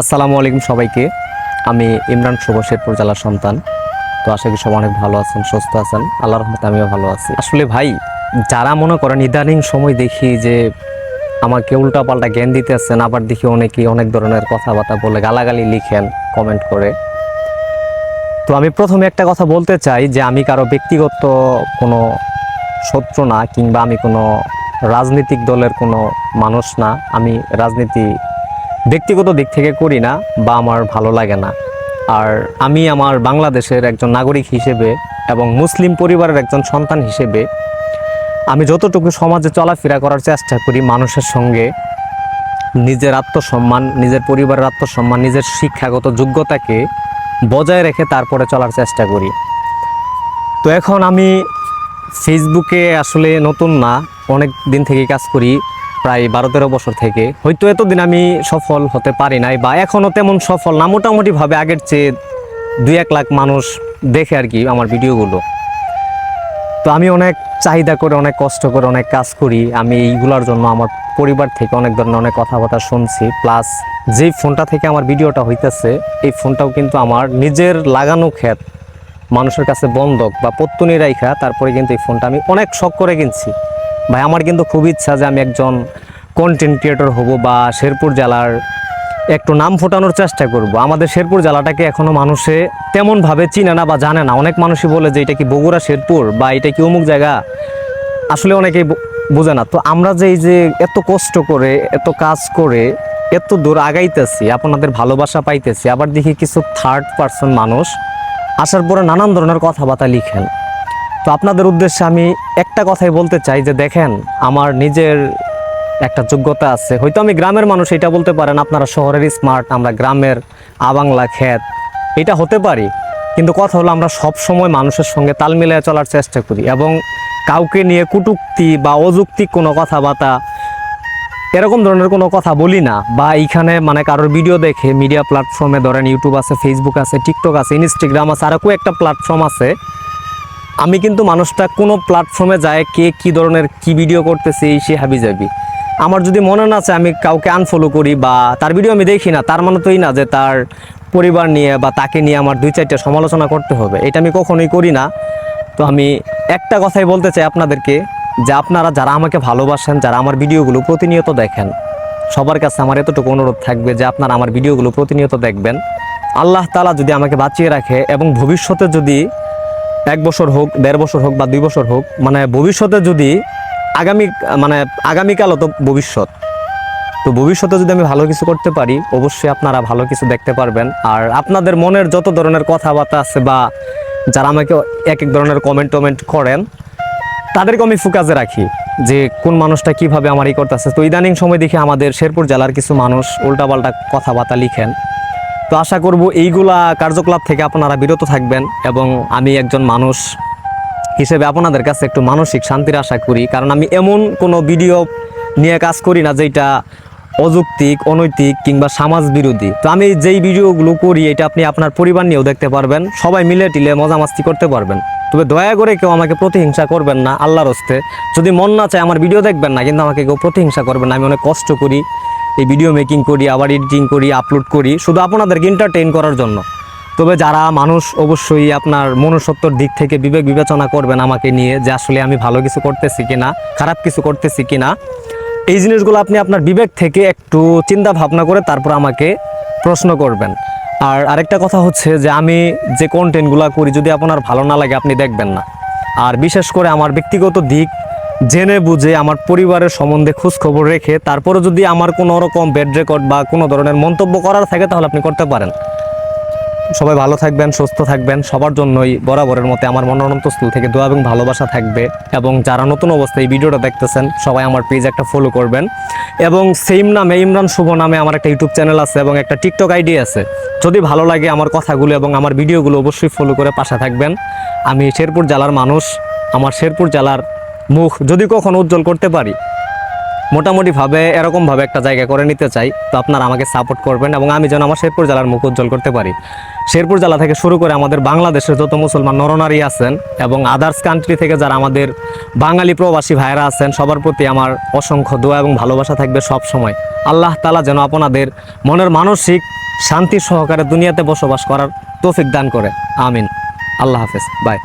আসসালামু আলাইকুম সবাইকে। আমি ইমরান শুভ শেরপুর জেলার সন্তান। তো আশা করি সবাই অনেক ভালো আছেন, সুস্থ আছেন। আল্লাহর রহমতে আমিও ভালো আছি। আসলে ভাই, যারা মনে করেন ইদানিং সময় দেখি যে আমাকে উল্টাপাল্টা জ্ঞান দিতেছেন, আবার দেখি অনেকেই অনেক ধরনের কথাবার্তা বলে গালাগালি লিখেন কমেন্ট করে। তো আমি প্রথমে একটা কথা বলতে চাই যে আমি কারও ব্যক্তিগত কোনো শত্রু না কিংবা আমি কোনো রাজনৈতিক দলের কোনো মানুষ না। আমি রাজনীতি ব্যক্তিগত দিক থেকে করি না বা আমার ভালো লাগে না। আর আমি আমার বাংলাদেশের একজন নাগরিক হিসেবে এবং মুসলিম পরিবারের একজন সন্তান হিসেবে আমি যতটুকু সমাজে চলাফেরা করার চেষ্টা করি মানুষের সঙ্গে, নিজের আত্মসম্মান, নিজের পরিবারের আত্মসম্মান, নিজের শিক্ষাগত যোগ্যতাকে বজায় রেখে তারপরে চলার চেষ্টা করি। তো এখন আমি ফেসবুকে আসলে নতুন না, অনেক দিন থেকে কাজ করি। প্রায় বারো তেরো বছর থেকে। হয়তো এতদিন আমি সফল হতে পারি নাই বা এখনও তেমন সফল না, মোটামুটিভাবে আগের চেয়ে দুই এক লাখ মানুষ দেখে আর কি আমার ভিডিওগুলো। তো আমি অনেক চাহিদা করে, অনেক কষ্ট করে, অনেক কাজ করি। আমি এইগুলোর জন্য আমার পরিবার থেকে অনেক ধরনের অনেক কথাবার্তা শুনছি। প্লাস যেই ফোনটা থেকে আমার ভিডিওটা হইতেছে, এই ফোনটাও কিন্তু আমার নিজের লাগানো ক্ষেত। মানুষের কাছে বন্ধক বা পত্তনি রাইখা, তারপরে কিন্তু এই ফোনটা আমি অনেক শখ করে কিনছি। ভাই, আমার কিন্তু খুব ইচ্ছা যে আমি একজন কন্টেন্ট ক্রিয়েটর হব বা শেরপুর জেলার একটু নাম ফোটানোর চেষ্টা করব। আমাদের শেরপুর জেলাটাকে এখনও মানুষে তেমনভাবে চিনে না বা জানে না। অনেক মানুষই বলে যে, এটা কি বগুড়া, শেরপুর বা এটা কি অমুক জায়গা? আসলে অনেকেই বোঝে না। তো আমরা যে এই যে এত কষ্ট করে, এত কাজ করে, এত দূর আগাইতেছি, আপনাদের ভালোবাসা পাইতেছি, আবার দেখি কিছু থার্ড পার্সন মানুষ আসার পরে নানান ধরনের কথাবার্তা লিখেন। তো আপনাদের উদ্দেশ্যে আমি একটা কথাই বলতে চাই যে দেখেন, আমার নিজের একটা যোগ্যতা আছে। হয়তো আমি গ্রামের মানুষ, এটা বলতে পারেন, আপনারা শহরের স্মার্ট আমরা গ্রামের আবাংলা খ্যাত এটা হতে পারি। কিন্তু কথা হলো আমরা সব সময় মানুষের সঙ্গে তাল মিলিয়ে চলার চেষ্টা করি এবং কাউকে নিয়ে কুটুক্তি বা অযৌক্তিক কোনো কথাবার্তা, এরকম ধরনের কোনো কথা বলি না। বা এইখানে মানে কারোর ভিডিও দেখে মিডিয়া প্ল্যাটফর্মে ধরেন ইউটিউব আছে ফেসবুক আছে টিকটক আছে ইনস্টাগ্রাম আছে আরও একটা প্ল্যাটফর্ম আছে। আমি কিন্তু মানুষটা কোনো প্ল্যাটফর্মে যায়, কে কি ধরনের কি ভিডিও করতেছে সে হাবি যাবি আমার যদি মনে না আছে আমি কাউকে আনফলো করি বা তার ভিডিও আমি দেখি না, তার মানে তোই না যে তার পরিবার নিয়ে বা তাকে নিয়ে আমার দুই চারটা সমালোচনা করতে হবে। এটা আমি কখনোই করি না। তো আমি একটা কথাই বলতে চাই আপনাদেরকে, যে আপনারা যারা আমাকে ভালোবাসেন, যারা আমার ভিডিওগুলো প্রতিনিয়ত দেখেন, সবার কাছে আমার এতটুকু অনুরোধ থাকবে যে আপনারা আমার ভিডিওগুলো প্রতিনিয়ত দেখবেন। আল্লাহ তালা যদি আমাকে বাঁচিয়ে রাখে এবং ভবিষ্যতে যদি এক বছর হোক, দেড় বছর হোক বা দুই বছর হোক মানে ভবিষ্যতে যদি আগামী মানে আগামীকালও তো ভবিষ্যৎ। তো ভবিষ্যতে যদি আমি ভালো কিছু করতে পারি, অবশ্যই আপনারা ভালো কিছু দেখতে পারবেন। আর আপনাদের মনের যত ধরনের কথাবার্তা আছে বা যারা আমাকে এক এক ধরনের কমেন্ট টমেন্ট করেন, তাদেরকে আমি ফোকাসে রাখি যে কোন মানুষটা কীভাবে আমার ই করতেছে। তো ইদানিং সময় দেখি আমাদের শেরপুর জেলার কিছু মানুষ উল্টাপাল্টা কথাবার্তা লিখেন। তো আশা করব এইগুলা কার্যকলাপ থেকে আপনারা বিরত থাকবেন এবং আমি একজন মানুষ হিসেবে আপনাদের কাছে একটু মানসিক শান্তির আশা করি। কারণ আমি এমন কোনো ভিডিও নিয়ে কাজ করি না যেটা অযৌক্তিক, অনৈতিক কিংবা সমাজ বিরোধী। তো আমি যেই ভিডিওগুলো করি, এটা আপনি আপনার পরিবার নিয়েও দেখতে পারবেন। সবাই মিলে টিলে মজা মাস্তি করতে পারবেন। তবে দয়া করে কেউ আমাকে প্রতিহিংসা করবেন না, আল্লাহর হস্তে। যদি মন না চায় আমার ভিডিও দেখবেন না, কিন্তু আমাকে কেউ প্রতিহিংসা করবেন না, আমি অনেক কষ্ট করি। এই ভিডিও মেকিং করি, আবার এডিটিং করি আপলোড করি, শুধু আপনাদেরকে এন্টারটেইন করার জন্য। তবে যারা মানুষ, অবশ্যই আপনার মনুষ্যত্বর দিক থেকে বিবেক বিবেচনা করবেন আমাকে নিয়ে যে আসলে আমি ভালো কিছু করতেছি কিনা, খারাপ কিছু করতেছি কিনা। এই জিনিসগুলো আপনি আপনার বিবেক থেকে একটু চিন্তা ভাবনা করে তারপর আমাকে প্রশ্ন করবেন। আর আরেকটা কথা হচ্ছে যে আমি যে কন্টেন্টগুলো করি, যদি আপনার ভালো না লাগে, আপনি দেখবেন না। আর বিশেষ করে আমার ব্যক্তিগত দিক জেনে বুঝে আমার পরিবারের সম্বন্ধে খোঁজ খবর রেখে তারপরে যদি আমার কোনো রকম বেড রেকর্ড বা কোনো ধরনের মন্তব্য করার থাকে তাহলে আপনি করতে পারেন। সবাই ভালো থাকবেন, সুস্থ থাকবেন। সবার জন্যই বরাবরের মতে আমার মনোনন্ত স্থল থেকে দোয়া এবং ভালোবাসা থাকবে এবং যারা নতুন অবস্থায় এই ভিডিওটা দেখতেছেন, সবাই আমার পেজ একটা ফলো করবেন। এবং সেম নামে, ইমরান শুভ নামে আমার একটা ইউটিউব চ্যানেল আছে এবং একটা টিকটক আইডি আছে। যদি ভালো লাগে আমার কথাগুলো এবং আমার ভিডিওগুলো অবশ্যই ফলো করে পাশে থাকবেন। আমি শেরপুর জেলার মানুষ, আমার শেরপুর জেলার মুখ যদি কখনো উজ্জ্বল করতে পারি। মোটামুটিভাবে এরকমভাবে একটা জায়গা করে নিতে চাই, তো আপনারা আমাকে সাপোর্ট করবেন এবং আমি যেন আমার শেরপুর জেলার মুখ উজ্জ্বল করতে পারি। শেরপুর জেলা থেকে শুরু করে আমাদের বাংলাদেশের যত মুসলমান নরনারী আছেন এবং আদার্স কান্ট্রি থেকে যারা আমাদের বাঙালি প্রবাসী ভাইরা আছেন, সবার প্রতি আমার অসংখ্য দোয়া এবং ভালোবাসা থাকবে সব সময় আল্লাহ তালা যেন আপনাদের মনের মানসিক শান্তি সহকারে দুনিয়াতে বসবাস করার তৌফিক দান করে। আমিন। আল্লাহ হাফেজ। বাই